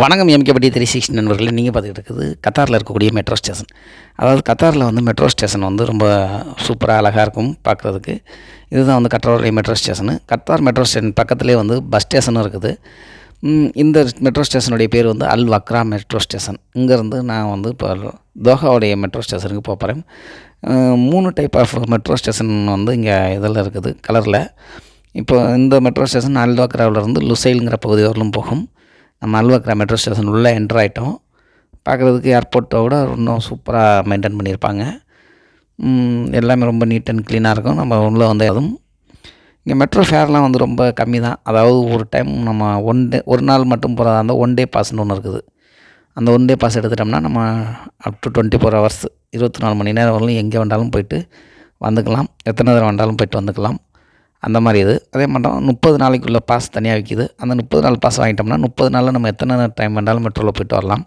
வணக்கம் எம்கேபடி three sixty நண்பர்களே. நீங்கள் பார்த்துக்கிட்டு இருக்குது கத்தாரில் இருக்கக்கூடிய மெட்ரோ ஸ்டேஷன் அதாவது கத்தாரில் வந்து மெட்ரோ ஸ்டேஷன் வந்து ரொம்ப சூப்பராக அழகாக இருக்கும் பார்க்குறதுக்கு. இதுதான் வந்து கத்தாருடைய metro station Qatar metro station பக்கத்துலேயே வந்து பஸ் ஸ்டேஷனும் இருக்குது. இந்த மெட்ரோ ஸ்டேஷனுடைய பேர் வந்து அல் வக்ரா மெட்ரோ ஸ்டேஷன் இங்கேருந்து நான் வந்து இப்போ தோஹாவுடைய மெட்ரோ ஸ்டேஷனுக்கு போகிறேன் மூணு டைப் ஆஃப் மெட்ரோ ஸ்டேஷன் வந்து இங்கே இதில் இருக்குது கலரில் இப்போ இந்த மெட்ரோ ஸ்டேஷன் அல் வக்ராவிலேருந்து லுசைலுங்கிற பகுதி வரலும் போகும். நம்ம அல்வக்ரா மெட்ரோ ஸ்டேஷன் உள்ளே என்டர் ஆகிட்டோம் பார்க்குறதுக்கு ஏர்போர்ட்டை விட இன்னும் சூப்பராக மெயின்டைன் பண்ணியிருப்பாங்க. எல்லாமே ரொம்ப நீட் அண்ட் க்ளீனாக இருக்கும். நம்ம உள்ளே வந்து அதுவும். இங்கே மெட்ரோ ஃபேர்லாம் வந்து ரொம்ப கம்மி தான். அதாவது ஒரு டைம் நம்ம ஒன் டே ஒரு நாள் மட்டும் போகிறதா இருந்தால் ஒன் டே பாஸ்னு ஒன்று இருக்குது. அந்த ஒன் டே பாஸ் எடுத்துட்டோம்னா நம்ம up to twenty four hours இருபத்தி நாலு மணி நேரம் வரலும் எங்கே வேண்டாலும் போயிட்டு வந்துக்கலாம். எத்தனை தடவை வேண்டாலும் போயிட்டு வந்துக்கலாம். அந்த மாதிரி இது. அதே மட்டும் முப்பது நாளைக்குள்ளே பாஸ் தனியாக விற்கிது அந்த முப்பது நாள் பாஸ் வாங்கிட்டோம்னா முப்பது நாளில் நம்ம எத்தனை டைம் வேண்டாலும் மெட்ரோவில் போயிட்டு வரலாம்.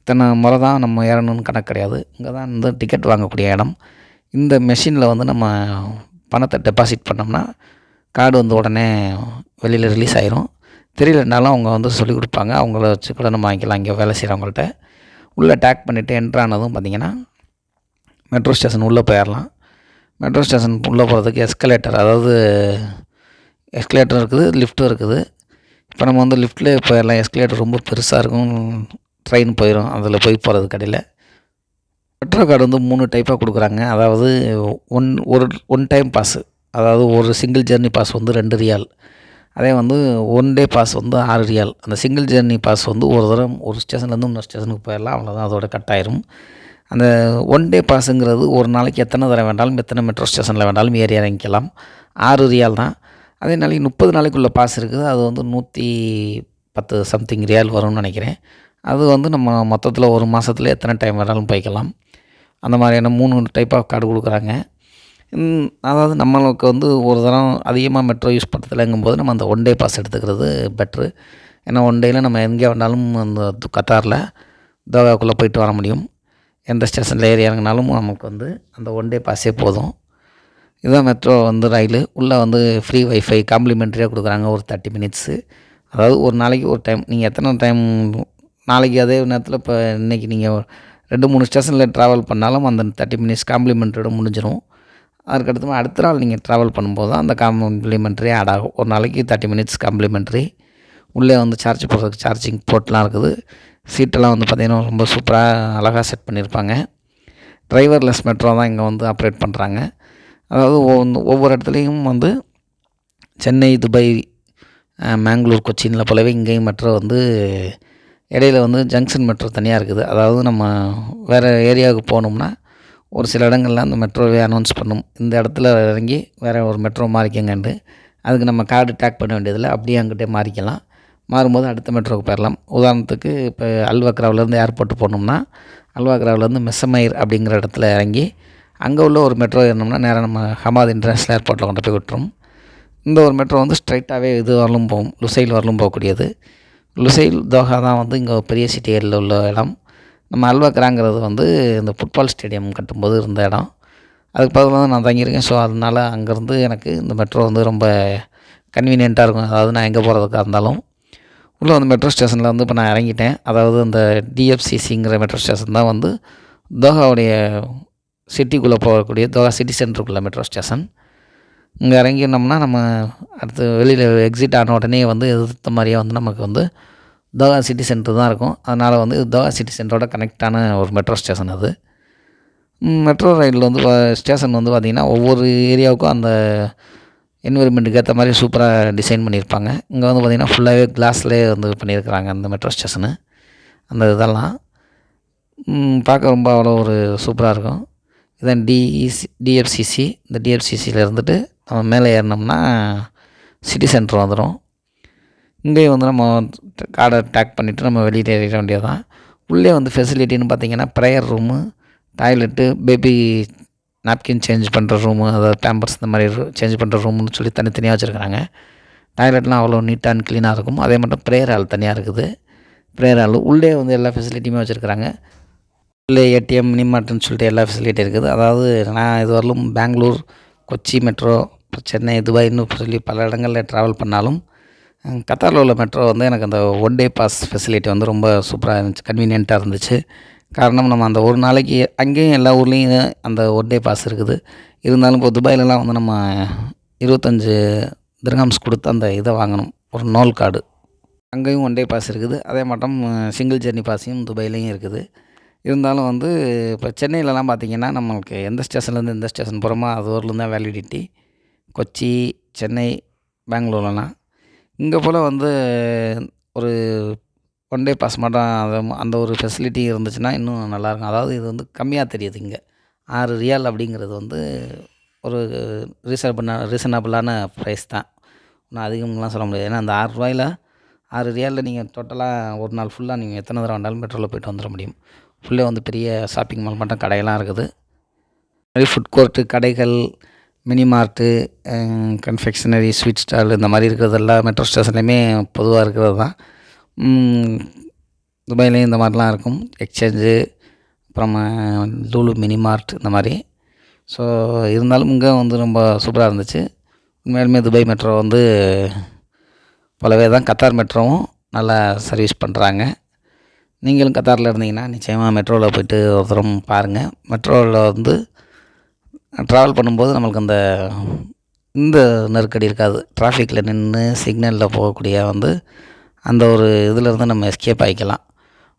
இத்தனை முறை தான் நம்ம ஏறணும்னு கணக்கு கிடையாது. இங்கே தான் வந்து டிக்கெட் வாங்கக்கூடிய இடம். இந்த மெஷினில் வந்து நம்ம பணத்தை டெபாசிட் பண்ணோம்னா கார்டு வந்து உடனே வெளியில் ரிலீஸ் ஆயிரும். தெரியலனாலும் அவங்க வந்து சொல்லிக் கொடுப்பாங்க. அவங்கள வச்சு கூட நம்ம வாங்கிக்கலாம். இங்கே வேலை செய்கிறவங்கள்ட்ட உள்ளே டேக் பண்ணிவிட்டு என்ட்ரானதும் பார்த்திங்கன்னா மெட்ரோ ஸ்டேஷன் உள்ளே போயிடலாம். மெட்ரோ ஸ்டேஷன் உள்ளே போகிறதுக்கு எஸ்கலேட்டர் அதாவது எஸ்கலேட்டர் இருக்குது லிஃப்ட்டும் இருக்குது. இப்போ நம்ம வந்து லிஃப்ட்லேயே போயிடலாம் எஸ்கலேட்டர் ரொம்ப பெருசாக இருக்கும் ட்ரெயின் போயிடும் அதில் போய் போகிறது கடையில். மெட்ரோ கார்டு வந்து மூணு டைப்பாக கொடுக்குறாங்க. அதாவது ஒன் ஒரு ஒன் டைம் பாஸு. அதாவது ஒரு சிங்கிள் ஜெர்னி பாஸ் வந்து ரெண்டு ரியால். அதே வந்து ஒன் டே பாஸ் வந்து ஆறு ரியால். அந்த சிங்கிள் ஜேர்னி பாஸ் வந்து ஒரு தரம் ஒரு ஸ்டேஷன்லேருந்து இன்னொரு ஸ்டேஷனுக்கு போயிடலாம் அவ்வளோதான் அதோட கட் ஆயிரும் அந்த ஒன் டே பாஸுங்கிறது ஒரு நாளைக்கு எத்தனை தடவை வேண்டாலும் எத்தனை மெட்ரோ ஸ்டேஷனில் வேண்டாலும் ஏறி இறங்கிக்கலாம். ஆறு ரியால் தான். அதே நாளைக்கு முப்பது நாளைக்குள்ளே பாஸ் இருக்குது. அது வந்து நூற்றி பத்து சம்திங் ரியால் வரும்னு நினைக்கிறேன். அது வந்து நம்ம மொத்தத்தில் ஒரு மாதத்துல எத்தனை டைம் வேணாலும் போய்க்கலாம். அந்த மாதிரியான மூணு டைப் ஆஃப் கார்டு கொடுக்குறாங்க. அதாவது நம்மளுக்கு வந்து ஒரு தரம் அதிகமாக மெட்ரோ யூஸ் பண்ணுறதுலங்கும்போது நம்ம அந்த ஒன் டே பாஸ் எடுத்துக்கிறது பெட்ரு ஏன்னா ஒன் டேயில் நம்ம எங்கே வேணாலும் அந்த கத்தாரில் தோகாக்குள்ளே போயிட்டு வர முடியும். எந்த ஸ்டேஷனில் ஏறி இறங்கினாலும் நமக்கு வந்து அந்த ஒன் டே பாஸே போதும். இதுதான் மெட்ரோ வந்து ரயில். உள்ளே வந்து ஃப்ரீ வைஃபை காம்ப்ளிமெண்ட்ரியாக கொடுக்குறாங்க ஒரு தேர்ட்டி மினிட்ஸு அதாவது ஒரு நாளைக்கு ஒரு டைம் நீங்கள் எத்தனை டைம் நாளைக்கு அதே நேரத்தில் இப்போ இன்றைக்கி நீங்கள் ரெண்டு மூணு ஸ்டேஷனில் ட்ராவல் பண்ணாலும் அந்த தேர்ட்டி மினிட்ஸ் காம்ப்ளிமெண்ட்டோட முடிஞ்சிடும் அதுக்கடுத்து அடுத்த நாள் நீங்கள் ட்ராவல் பண்ணும்போது தான் அந்த காம்ப்ளிமெண்ட்ரி ஆட் ஆகும். ஒரு நாளைக்கு தேர்ட்டி மினிட்ஸ் காம்ப்ளிமெண்ட்ரி உள்ளே வந்து சார்ஜ் போடுறதுக்கு சார்ஜிங் போர்ட்லாம் இருக்குது. சீட்டெல்லாம் வந்து பார்த்திங்கன்னா ரொம்ப சூப்பராக அழகாக செட் பண்ணியிருப்பாங்க. டிரைவர்லெஸ் மெட்ரோ தான் இங்கே வந்து ஆப்ரேட் பண்ணுறாங்க அதாவது ஒவ்வொரு இடத்துலையும் வந்து சென்னை துபாய் மேங்களூர் கொச்சினில் போலவே இங்கேயும் மெட்ரோ வந்து இடையில வந்து ஜங்ஷன் மெட்ரோ தனியாக இருக்குது. அதாவது நம்ம வேறு ஏரியாவுக்கு போகணும்னா ஒரு சில இடங்கள்ல அந்த மெட்ரோவே அனௌன்ஸ் பண்ணும். இந்த இடத்துல இறங்கி வேறு ஒரு மெட்ரோ மாறிக்கங்கன்ட்டு. அதுக்கு நம்ம கார்டு டேக் பண்ண வேண்டியதில்லை. அப்படியே அங்கிட்டே மாறிக்கலாம். மாறும்போது அடுத்த மெட்ரோவுக்கு போயிடலாம் உதாரணத்துக்கு இப்போ அல்வாக்ராவிலேருந்து ஏர்போர்ட் போனோம்னா அல்வாக்ராவிலேருந்து மெஸ்ஸமயிர் அப்படிங்கிற இடத்துல இறங்கி அங்கே உள்ள ஒரு மெட்ரோ ஏறினோம்னா நேராக நம்ம ஹமாத் இன்டர்நேஷ்னல் ஏர்போர்ட்டில் கொண்டு போய் விட்டுரும். இந்த ஒரு மெட்ரோ வந்து ஸ்ட்ரைட்டாகவே இது வரலும் போகும் லுசைல் வரலும் போகக்கூடியது. லுசைல் தோஹா தான் வந்து இங்கே பெரிய சிட்டியில் உள்ள இடம். நம்ம அல்வாக்ராங்கிறது வந்து இந்த ஃபுட்பால் ஸ்டேடியம் கட்டும்போது இருந்த இடம். அதுக்கு பதிலாக தான் நான் தங்கியிருக்கேன். ஸோ அதனால் அங்கேருந்து எனக்கு இந்த மெட்ரோ வந்து ரொம்ப கன்வீனியண்ட்டாக இருக்கும். அதாவது நான் எங்கே போகிறதுக்காக இருந்தாலும். உள்ளே வந்து மெட்ரோ ஸ்டேஷனில் வந்து இப்போ நான் இறங்கிட்டேன். அதாவது அந்த டிஎஃப்சிசிங்கிற மெட்ரோ ஸ்டேஷன் தான் வந்து தோஹாவுடைய சிட்டிக்குள்ளே போகக்கூடிய தோஹா சிட்டி சென்டருக்குள்ள மெட்ரோ ஸ்டேஷன் இங்கே இறங்கினோம்னா நம்ம அடுத்து வெளியில் எக்ஸிட் ஆன உடனே வந்து எதிர்த்த மாதிரியே வந்து நமக்கு வந்து தோஹா சிட்டி சென்டர் தான் இருக்கும். அதனால் வந்து தோஹா சிட்டி சென்டரோட கனெக்டான ஒரு மெட்ரோ ஸ்டேஷன் அது. மெட்ரோ ரயிலில் வந்து ஸ்டேஷன் வந்து பார்த்திங்கன்னா ஒவ்வொரு ஏரியாவுக்கும் அந்த என்விரான்மெண்ட்டுக்கு ஏற்ற மாதிரி சூப்பராக டிசைன் பண்ணியிருப்பாங்க. இங்கே வந்து பார்த்திங்கன்னா ஃபுல்லாகவே கிளாஸ்லேயே வந்து பண்ணியிருக்கிறாங்க அந்த மெட்ரோ ஸ்டேஷனு அந்த இதெல்லாம் பார்க்க ரொம்ப அவ்வளோ ஒரு சூப்பராக இருக்கும். இதான் டிஇசி டிஎஃப்சிசி இந்த டிஎஃப்சிசியில் இருந்துட்டு நம்ம மேலே ஏறினோம்னா சிட்டி சென்டர் வந்துடும் இங்கேயும் வந்து நம்ம கார்டை டேக் பண்ணிவிட்டு நம்ம வெளியே ஏறிட வேண்டியது தான் உள்ளே வந்து ஃபெசிலிட்டின்னு பார்த்தீங்கன்னா prayer room toilet baby napkin change பண்ணுற ரூமு அதாவது பேம்பர்ஸ் இந்த மாதிரி சேஞ்ச் பண்ணுற ரூம்னு சொல்லி தனித்தனியாக வச்சுருக்காங்க டாய்லெட்லாம் அவ்வளோ நீட்டாக அண்ட் க்ளீனாக இருக்கும். அதே மட்டும் ப்ரேயர் ஹால் தனியாக இருக்குது. ப்ரேயர் ஹால் உள்ளே வந்து எல்லா ஃபெசிலிட்டியுமே வச்சுருக்குறாங்க. உள்ளே ஏடிஎம் மினிமார்ட்னு சொல்லிட்டு எல்லா ஃபெசிலிட்டி இருக்குது. அதாவது நான் இது பெங்களூர் கொச்சி மெட்ரோ சென்னை துபாய்னு சொல்லி பல இடங்களில் ட்ராவல் பண்ணாலும் கத்தாரில் உள்ள மெட்ரோ வந்து எனக்கு அந்த ஒன் டே பாஸ் ஃபெசிலிட்டி வந்து ரொம்ப சூப்பராக இருந்துச்சு கன்வீனியண்ட்டாக இருந்துச்சு. காரணம் நம்ம அந்த ஒரு நாளைக்கு அங்கேயும் எல்லா ஊர்லேயும் அந்த ஒன் டே பாஸ் இருக்குது. இருந்தாலும் இப்போ துபாயிலலாம் வந்து நம்ம இருபத்தஞ்சு திர்ஹாம்ஸ் கொடுத்து அந்த இதை வாங்கணும். ஒரு நோல் கார்டு. அங்கேயும் ஒன் டே பாஸ் இருக்குது. அதே மாட்டம் சிங்கிள் ஜெர்னி பாஸையும் துபாயிலையும் இருக்குது. இருந்தாலும் வந்து இப்போ சென்னையிலலாம் பார்த்திங்கன்னா நம்மளுக்கு எந்த ஸ்டேஷன்லேருந்து எந்த ஸ்டேஷன் போகிறோமோ அது ஊர்லேருந்து தான் வேலிடிட்டி கொச்சி சென்னை பெங்களூர்லலாம். இங்கே போல் வந்து ஒரு ஒன் டே பாஸ் மட்டும் அது அந்த ஒரு ஃபெசிலிட்டி இருந்துச்சுன்னா இன்னும் நல்லாயிருக்கும். அதாவது இது வந்து கம்மியாக தெரியுது இங்கே. ஆறு ரியால் அப்படிங்கிறது வந்து ஒரு ரீசனபிள் ரீசனபிளான ப்ரைஸ் தான். ஒன்றும் அதிகம்லாம் சொல்ல முடியாது. ஏன்னா அந்த ஆறு ரூபாயில் ஆறு ரியாலில் நீங்கள் டோட்டலாக ஒரு நாள் ஃபுல்லாக நீங்கள் எத்தனை தடவை வேண்டாலும் மெட்ரோவில் போய்ட்டு வந்துட முடியும். ஃபுல்லாக வந்து பெரிய ஷாப்பிங் மால் மட்டும் கடையெல்லாம் இருக்குது. மாதிரி ஃபுட் கோர்ட்டு கடைகள் mini mart confectionery sweet stall இந்த மாதிரி இருக்கிறது மெட்ரோ ஸ்டேஷன்லேயுமே பொதுவாக இருக்கிறது தான். துபாயிலையும் இந்த மாதிரிலாம் இருக்கும். எக்ஸ்சேஞ்சு அப்புறமா லூலு மினி மார்ட் இந்த மாதிரி. ஸோ இருந்தாலும் இங்கே வந்து ரொம்ப சூப்பராக இருந்துச்சு. உண்மையாலுமே துபாய் மெட்ரோ வந்து போலவே தான் கத்தார் மெட்ரோவும் நல்லா சர்வீஸ் பண்ணுறாங்க நீங்களும் கத்தாரில் இருந்தீங்கன்னா நிச்சயமாக மெட்ரோவில் போய்ட்டு ஒரு தரம் பாருங்கள் மெட்ரோவில் வந்து ட்ராவல் பண்ணும்போது நம்மளுக்கு அந்த இந்த நெருக்கடி இருக்காது. டிராஃபிக்கில் நின்று சிக்னலில் போகக்கூடிய வந்து அந்த ஒரு இதிலேருந்து நம்ம எஸ்கேப் ஆகிக்கலாம்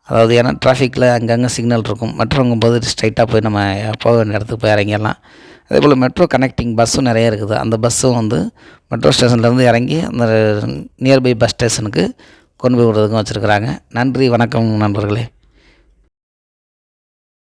அதாவது ஏன்னா டிராஃபிக்கில் அங்கங்கே சிக்னல் இருக்கும். மெட்ரோங்கும் போது ஸ்ட்ரைட்டாக போய் நம்ம போக வேண்டிய இடத்துக்கு போய் இறங்கிடலாம். அதே போல் மெட்ரோ கனெக்டிங் பஸ்ஸும் நிறைய இருக்குது. அந்த பஸ்ஸும் வந்து மெட்ரோ ஸ்டேஷன்லேருந்து இறங்கி அந்த நியர்பை பஸ் ஸ்டேஷனுக்கு கொண்டு போய் விடுறதுக்கும் வச்சுருக்குறாங்க. நன்றி வணக்கம் நண்பர்களே.